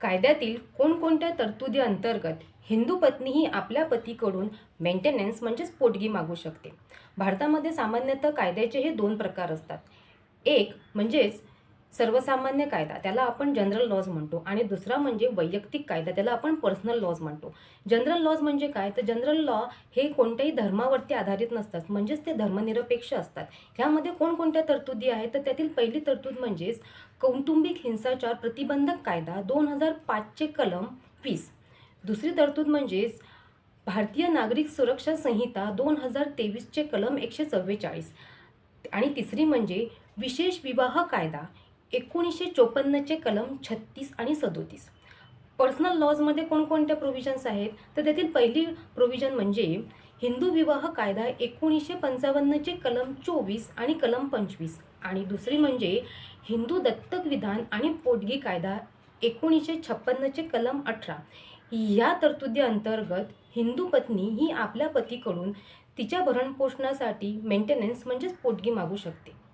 कायद्यातील कोणकोणत्या तरतुदी अंतर्गत हिंदू पत्नी ही आपल्या पतीकडून मेंटेनन्स म्हणजेच पोटगी मागू शकते. भारतामध्ये सामान्यतः कायद्याचे हे दोन प्रकार असतात. एक म्हणजेच सर्वसामान्य कायदा त्याला आपण जनरल लॉज म्हणतो. आणि दुसरा म्हणजे वैयक्तिक कायदा त्याला आपण पर्सनल लॉज म्हणतो. जनरल लॉज म्हणजे काय? तर जनरल लॉ हे कोणत्याही धर्मावरती आधारित नसतात. म्हणजेच ते धर्मनिरपेक्ष असतात. ह्यामध्ये कोणकोणत्या तरतुदी आहेत? तर त्यातील पहिली तरतूद म्हणजेच कौटुंबिक हिंसाचार प्रतिबंधक कायदा दोन हजार पाचचे कलम वीस. दुसरी तरतूद म्हणजेच भारतीय नागरिक सुरक्षा संहिता दोन हजार तेवीसचे कलम एकशे चव्वेचाळीस. आणि तिसरी म्हणजे विशेष विवाह कायदा. एकोणीसशे चोपन्नचे कलम छत्तीस आणि सदोतीस. पर्सनल लॉजमध्ये कोणकोणत्या प्रोव्हिजन्स आहेत? तर त्यातील पहिली प्रोव्हिजन म्हणजे हिंदू विवाह कायदा एकोणीसशे पंचावन्नचे कलम चोवीस आणि कलम पंचवीस. आणि दुसरी म्हणजे हिंदू दत्तक विधान आणि पोटगी कायदा एकोणीसशे छप्पन्नचे कलम अठरा. या तरतुदी अंतर्गत हिंदू पत्नी ही आपल्या पतीकडून तिच्या भरणपोषणासाठी मेंटेनन्स म्हणजेच पोटगी मागू शकते.